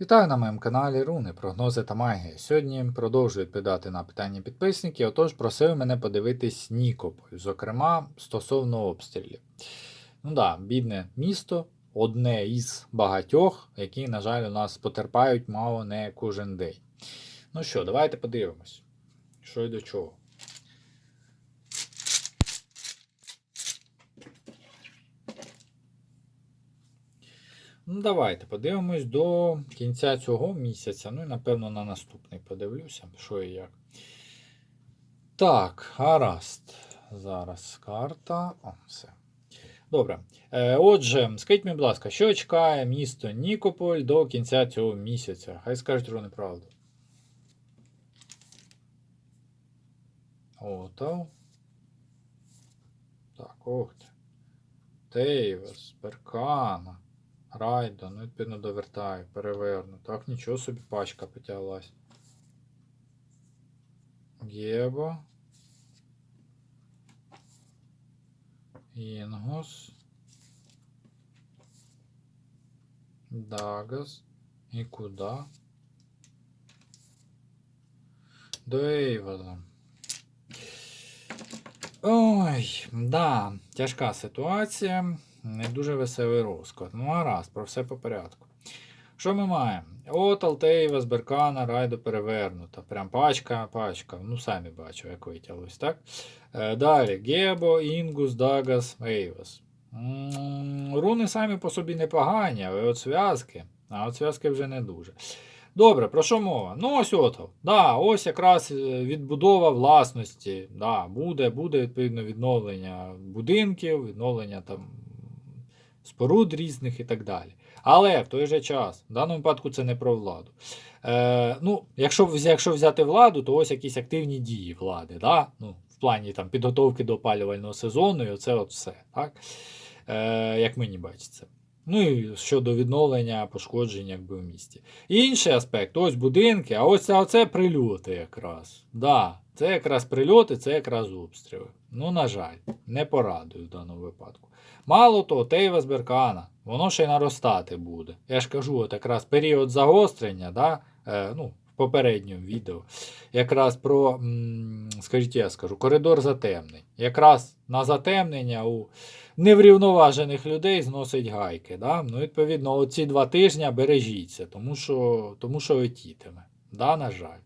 Вітаю на моєму каналі Руни, прогнози та магія. Сьогодні продовжую відповідати на питання підписників, отож просив мене подивитись Нікополь, зокрема стосовно обстрілів. Ну да, бідне місто, одне із багатьох, які, на жаль, у нас потерпають мало не кожен день. Ну що, давайте подивимось, що й до чого. Ну, давайте подивимось до кінця цього місяця. Ну і напевно на наступний подивлюся, що і як. Так, гаразд. Зараз карта. О, все. Добре. Е, отже, скажіть мені, будь ласка, що чекає місто Нікополь до кінця цього місяця? Хай скажуть про неправду. Ото. Так, ох ти. Тейвес, Беркана. Райда, ну відповідно довертаю, переверну. Так, нічого собі пачка потяглась. Гебо. Інгус. Дагас. І куди? До Ейваза. Ой, да, тяжка ситуація. Не дуже веселий розклад. Ну, гаразд, про все по порядку. Що ми маємо? От Алтеєва Беркана, райдо перевернута. Прям пачка, пачка. Ну, самі бачили, як витяглось, так? Е, далі Гебо, Інгус, Дагас, Ейвас. Руни самі по собі непогані, але от зв'язки. А от зв'язки вже не дуже. Добре, про що мова? Ну, ось ото. Да, ось якраз е, відбудова власності. Да, буде, буде відповідно відновлення будинків, відновлення там споруд різних і так далі. Але в той же час, в даному випадку, це не про владу. Е, ну, Якщо якщо взяти владу, то ось якісь активні дії влади. Да? Ну, в плані там, підготовки до опалювального сезону, і оце от все. Так? Е, як мені бачиться. Ну і щодо відновлення пошкоджень якби, в місті. Інший аспект, ось будинки, а ось це, прильоти якраз. Да, це якраз прильоти, це якраз обстріли. Ну, на жаль, не порадую в даному випадку. Мало того, Тейва Беркана, воно ще й наростати буде. Я ж кажу, от якраз період загострення, да, е, ну, в попередньому відео, якраз про, скажіть, я скажу, коридор затемнень. Якраз на затемнення у неврівноважених людей зносить гайки. Да? Ну, відповідно, оці два тижні бережіться, тому що, тому що летітиме. Да, на жаль.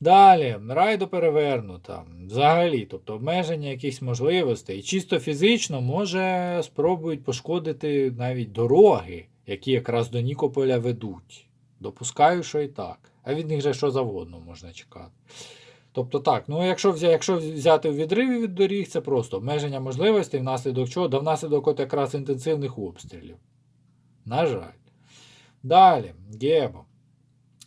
Далі, райдо перевернута. Взагалі, тобто обмеження якихось можливостей. І чисто фізично може спробують пошкодити навіть дороги, які якраз до Нікополя ведуть. Допускаю, що і так. А від них же що завгодно можна чекати. Тобто так, ну якщо взяти, якщо взяти в відриві від доріг, це просто обмеження можливостей, внаслідок чого? Да внаслідок от якраз інтенсивних обстрілів. На жаль. Далі, Гебо.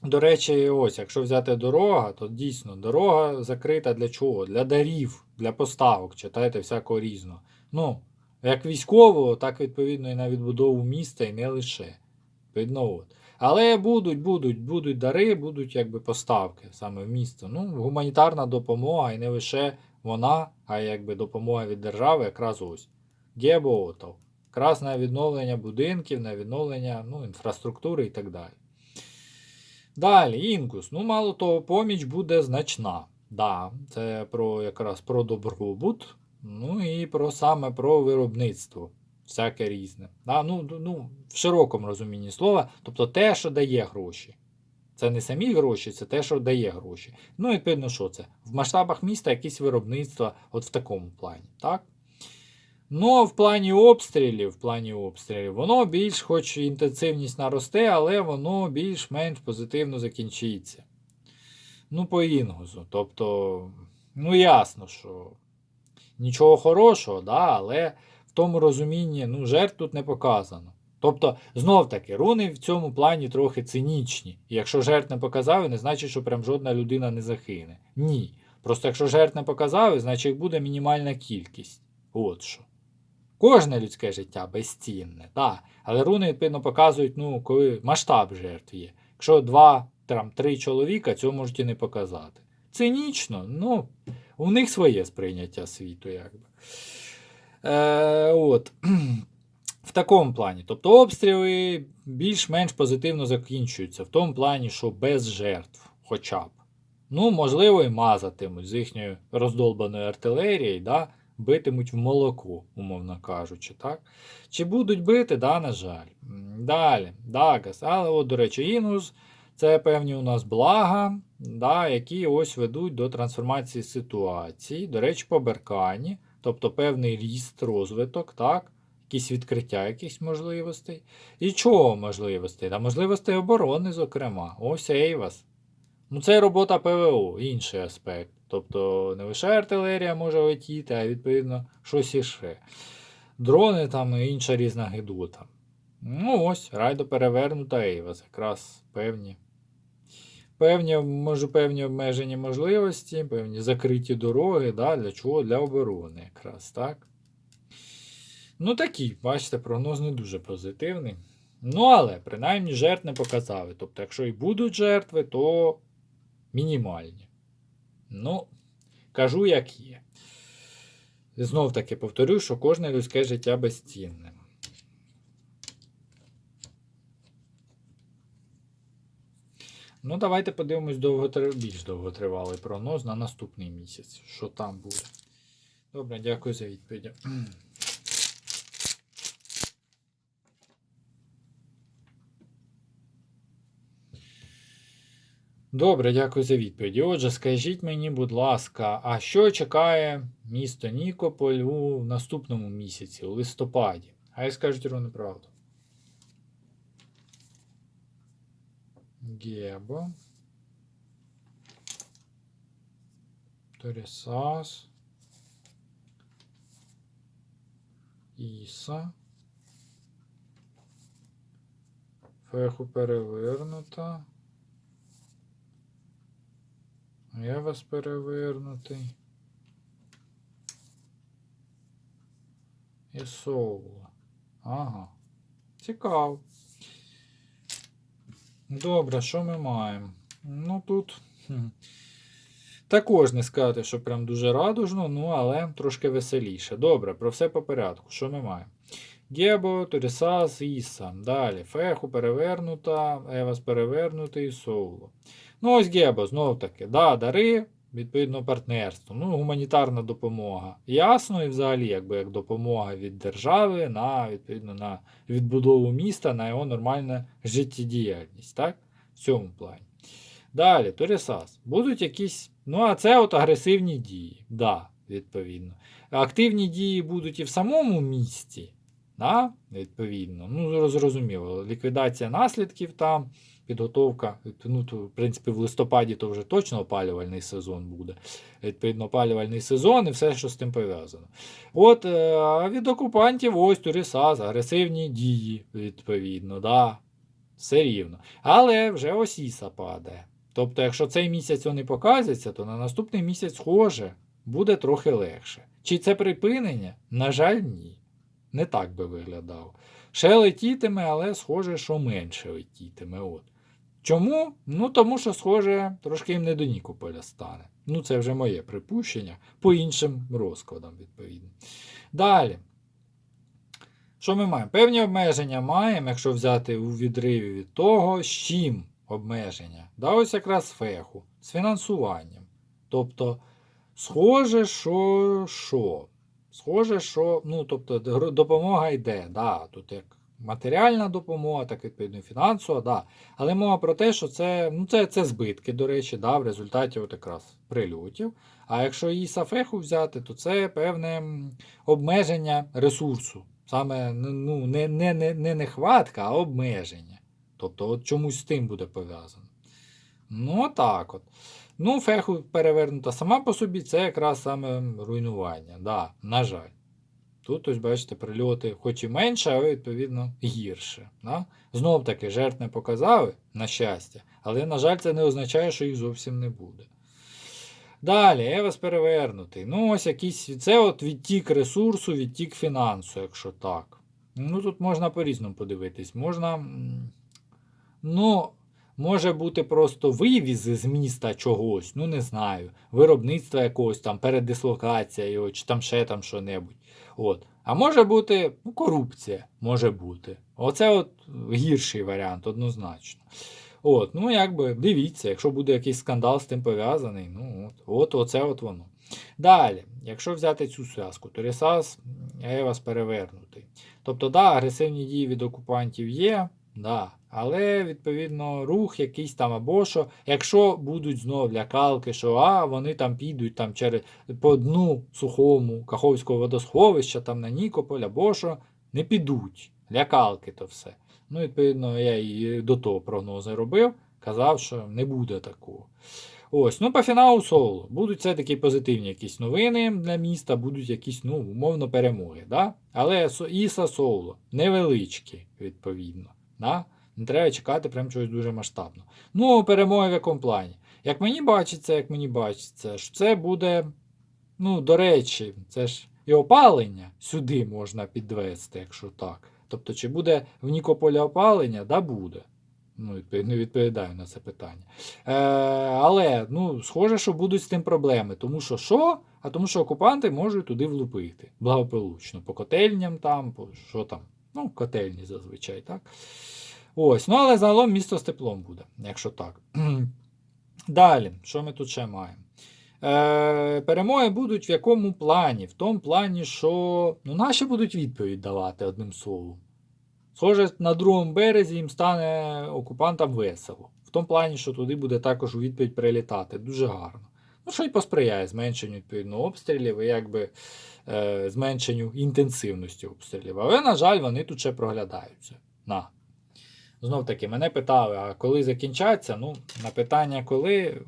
До речі, ось, якщо взяти дорога, то дійсно дорога закрита для чого? Для дарів, для поставок, читайте всякого різного. Ну, як військового, так відповідно і на відбудову міста, і не лише. Відповідно, от. Але будуть, будуть, будуть дари, будуть якби поставки саме в місто. Ну, гуманітарна допомога, і не лише вона, а якби допомога від держави, якраз ось. Гебоотов. Якраз на відновлення будинків, на відновлення ну, інфраструктури і так далі. Далі, Інгус. Ну, мало того, поміч буде значна. Да, це про якраз про добробут, ну і про саме про виробництво. Всяке різне. Да, ну, ну, в широкому розумінні слова, тобто те, що дає гроші. Це не самі гроші, це те, що дає гроші. Ну, відповідно, що це? В масштабах міста якісь виробництва, от в такому плані. Так? Ну, в плані обстрілів, в плані обстрілів, воно більш, хоч інтенсивність наросте, але воно більш-менш позитивно закінчиться. Ну, по інгузу. Тобто, ну ясно, що нічого хорошого, да, але в тому розумінні ну, жертв тут не показано. Тобто, знов таки, руни в цьому плані трохи цинічні. І якщо жертв не показали, не значить, що прям жодна людина не загине. Ні. Просто якщо жертв не показали, значить їх буде мінімальна кількість. От що. Кожне людське життя безцінне, так. Але руни, відповідно, показують, ну, коли масштаб жертв є. Якщо два, там, три чоловіка, цього можуть і не показати. Цинічно, ну, у них своє сприйняття світу, якби. Е, от. В такому плані. Тобто обстріли більш-менш позитивно закінчуються, в тому плані, що без жертв, хоча б. Ну, можливо, і мазатимуть з їхньою роздолбаною артилерією, да, битимуть в молоко, умовно кажучи, так? Чи будуть бити, да, на жаль. Далі, Дагас. Але, от, до речі, Інус це певні у нас блага, да, які ось ведуть до трансформації ситуації. До речі, по Беркані, тобто певний ріст, розвиток, так? якісь відкриття якихось можливостей. І чого можливостей? Та можливостей оборони, зокрема. Ось Ейвас. Ну, це робота ПВО, інший аспект. Тобто не лише артилерія може летіти, а відповідно щось іще. Дрони там і інша різна гидота. Ну ось, райдо перевернута Ейвас, якраз певні. Певні, може, певні обмежені можливості, певні закриті дороги. Да, Для чого? Для оборони, якраз, так? Ну, такі, бачите, прогноз не дуже позитивний. Ну, але принаймні жертв не показали. Тобто, якщо і будуть жертви, то мінімальні. Ну, кажу, як є. Знов таки повторю, що кожне людське життя безцінне. Ну, давайте подивимось довготри... більш довготривалий прогноз на наступний місяць. Що там буде. Добре, дякую за відповідь. Добре, дякую за відповіді. Отже, скажіть мені, будь ласка, а що чекає місто Нікополь у наступному місяці, у листопаді? Хай скажуть ровно правду. Гебо. Торісас. Іса. Феху перевернута. Я вас перевернутий. І соула. Ага. Цікаво. Добре, що ми маємо? Ну тут. Також не сказати, що прям дуже радужно, ну але трошки веселіше. Добре, про все по порядку. Що ми маємо? Гебо, Торісас, Іса. Далі. Феху перевернута, Евас перевернутий, Соуло. Ну, ось Гебо, знов таки. Да, дари, відповідно, партнерство. Ну, гуманітарна допомога. Ясно, і взагалі, якби як допомога від держави на відповідно на відбудову міста, на його нормальну життєдіяльність. Так? В цьому плані. Далі, Торісас. Будуть якісь. Ну, а це от агресивні дії. Да, відповідно. Активні дії будуть і в самому місті. Да, відповідно. Ну, зрозуміло, ліквідація наслідків там, підготовка. Ну, то, в принципі, в листопаді то вже точно опалювальний сезон буде. Відповідно, опалювальний сезон і все, що з тим пов'язано. От е, а від окупантів ось Турісас, агресивні дії, відповідно, да, все рівно. Але вже ось Іса падає. Тобто, якщо цей місяць вони показуються, то на наступний місяць, схоже, буде трохи легше. Чи це припинення? На жаль, ні. Не так би виглядав. Ще летітиме, але схоже, що менше летітиме. От. Чому? Ну, тому що, схоже, трошки їм не до Нікополя стане. Ну, це вже моє припущення по іншим розкладам, відповідно. Далі. Що ми маємо? Певні обмеження маємо, якщо взяти у відриві від того, з чим обмеження. Да, ось якраз з феху, з фінансуванням. Тобто, схоже, що що? Схоже, що ну, тобто, допомога йде. Да, тут як матеріальна допомога, так відповідно фінансова, да. Але мова про те, що це, ну, це, це збитки, до речі, да, в результаті от якраз прильотів. А якщо її сафеху взяти, то це певне обмеження ресурсу. Саме ну, не, не, не, не нехватка, а обмеження. Тобто, от чомусь з тим буде пов'язано. Ну, так от. Ну, феху перевернута сама по собі, це якраз саме руйнування. Да, на жаль. Тут, ось, бачите, прильоти, хоч і менше, але відповідно гірше. Да? Знов таки, жертв не показали, на щастя, але, на жаль, це не означає, що їх зовсім не буде. Далі, Евес перевернутий. Ну, ось якийсь. Це от відтік ресурсу, відтік фінансу, якщо так. Ну, тут можна по-різному подивитись. Можна. Ну, може бути просто вивіз з міста чогось, ну не знаю, виробництва якогось там, передислокація його, чи там ще там що-небудь. От. А може бути ну, корупція, може бути. Оце от гірший варіант, однозначно. От, ну якби дивіться, якщо буде якийсь скандал з тим пов'язаний, ну от, от оце от воно. Далі, якщо взяти цю зв'язку, то Рісас Евас перевернутий. Тобто, да, агресивні дії від окупантів є, да, але відповідно рух якийсь там або що, якщо будуть знов лякалки, що а, вони там підуть там через по дну сухому Каховського водосховища, там на Нікополь, або що, не підуть. Лякалки то все. Ну, відповідно, я і до того прогнози робив, казав, що не буде такого. Ось, ну по фіналу соло. Будуть все-таки позитивні якісь новини для міста, будуть якісь, ну, умовно, перемоги. Да? Але Іса соло невеличкі, відповідно. Да? Не треба чекати прям чогось дуже масштабного. Ну, перемоги в якому плані? Як мені бачиться, як мені бачиться, що це буде, ну, до речі, це ж і опалення сюди можна підвести, якщо так. Тобто, чи буде в Нікополі опалення? Да, буде. Ну, відповідно, відповідаю на це питання. Е, але ну, схоже, що будуть з тим проблеми. Тому що що? А тому що окупанти можуть туди влупити благополучно. По котельням там, по що там. Ну, котельні зазвичай, так? Ось. Ну, але загалом місто з теплом буде, якщо так. Далі, що ми тут ще маємо? Е, перемоги будуть в якому плані? В тому плані, що ну, наші будуть відповідь давати одним словом. Схоже, на другому березі їм стане окупантам весело. В тому плані, що туди буде також у відповідь прилітати. Дуже гарно. Ну, що й посприяє зменшенню відповідно обстрілів і якби е, зменшенню інтенсивності обстрілів. Але, на жаль, вони тут ще проглядаються. На. Знов таки, мене питали, а коли закінчаться? Ну, на питання коли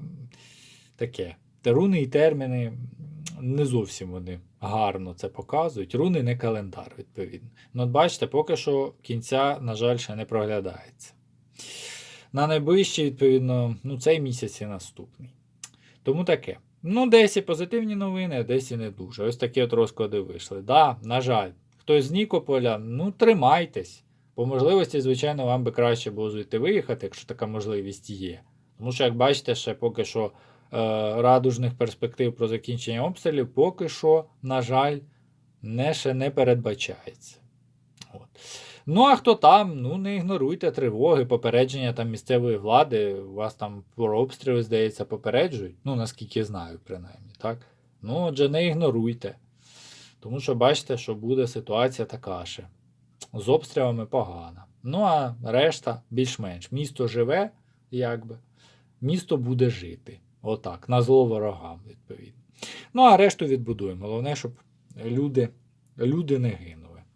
таке. Та руни і терміни не зовсім вони гарно це показують. Руни не календар, відповідно. Ну, от бачите, поки що кінця, на жаль, ще не проглядається. На найближчий, відповідно, ну, цей місяць і наступний. Тому таке. Ну, десь і позитивні новини, а десь і не дуже. Ось такі от розклади вийшли. Да, на жаль, хтось з Нікополя, ну тримайтесь. По можливості, звичайно, вам би краще було звідти виїхати, якщо така можливість є. Тому що, як бачите, ще поки що е, радужних перспектив про закінчення обстрілів, поки що, на жаль, не, ще не передбачається. От. Ну, а хто там, ну не ігноруйте тривоги, попередження там місцевої влади, у вас там про обстріли, здається, попереджують. Ну, наскільки я знаю, принаймні, так? Ну, отже, не ігноруйте. Тому що бачите, що буде ситуація така ще. З обстрілами погана. Ну, а решта більш-менш. Місто живе, якби. Місто буде жити. Отак, на зло ворогам, відповідно. Ну, а решту відбудуємо. Головне, щоб люди, люди не гинули.